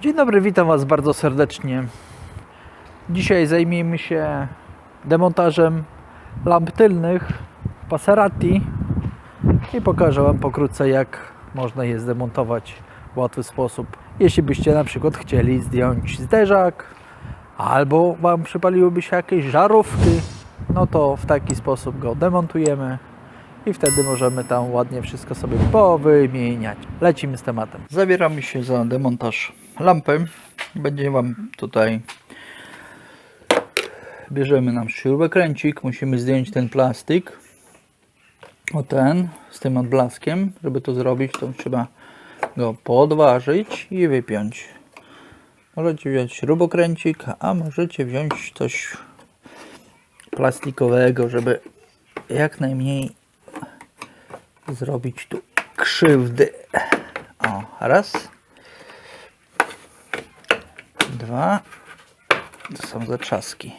Dzień dobry, witam Was bardzo serdecznie. Dzisiaj zajmiemy się demontażem lamp tylnych Passerati i pokażę Wam pokrótce jak można je zdemontować w łatwy sposób. Jeśli byście na przykład chcieli zdjąć zderzak albo Wam przypaliłyby się jakieś żarówki, no to w taki sposób go demontujemy i wtedy możemy tam ładnie wszystko sobie powymieniać. Lecimy z tematem. Zabieramy się za demontaż lampy. Będzie Wam tutaj bierzemy nam śrubokręcik, musimy zdjąć ten plastik o ten z tym odblaskiem. Żeby to zrobić, to trzeba go podważyć i wypiąć. Możecie wziąć śrubokręcik, a możecie wziąć coś plastikowego, żeby jak najmniej zrobić tu krzywdy. O, raz. Dwa. To są zatrzaski.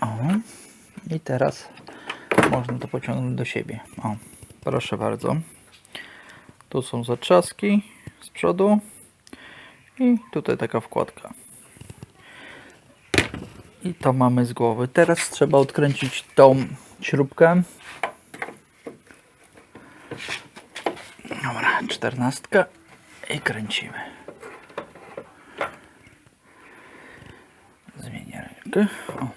O. I teraz można to pociągnąć do siebie. O, proszę bardzo. Tu są zatrzaski z przodu. I tutaj taka wkładka. I to mamy z głowy. Teraz trzeba odkręcić tą śrubkę. Dobra, czternastka i kręcimy. Zmienię rękę. O.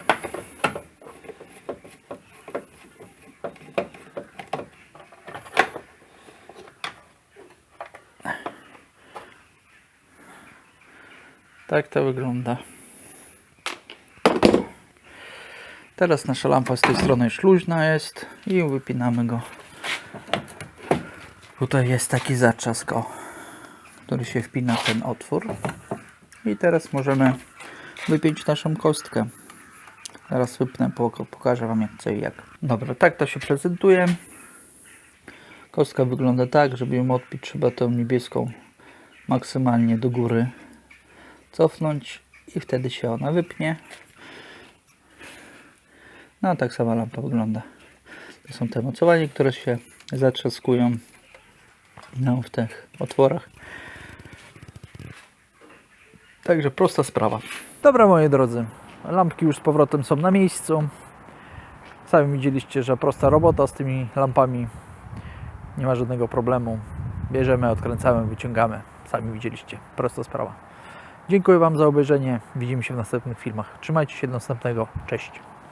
Tak to wygląda. Teraz nasza lampa z tej strony już luźna jest i wypinamy go Tutaj jest taki zaczask, o, który się wpina w ten otwór. I teraz możemy wypiąć naszą kostkę. Zaraz wypnę, pok- pokażę Wam jak co i jak. Dobra, tak to się prezentuje. Kostka wygląda tak, żeby ją odpić trzeba tą niebieską maksymalnie do góry cofnąć i wtedy się ona wypnie. No tak sama lampa wygląda. To są te mocowanie, które się zatrzaskują no, w tych otworach. Także prosta sprawa. Dobra, moi drodzy. Lampki już z powrotem są na miejscu. Sami widzieliście, że prosta robota z tymi lampami. Nie ma żadnego problemu. Bierzemy, odkręcamy, wyciągamy. Sami widzieliście. Prosta sprawa. Dziękuję Wam za obejrzenie. Widzimy się w następnych filmach. Trzymajcie się do następnego. Cześć.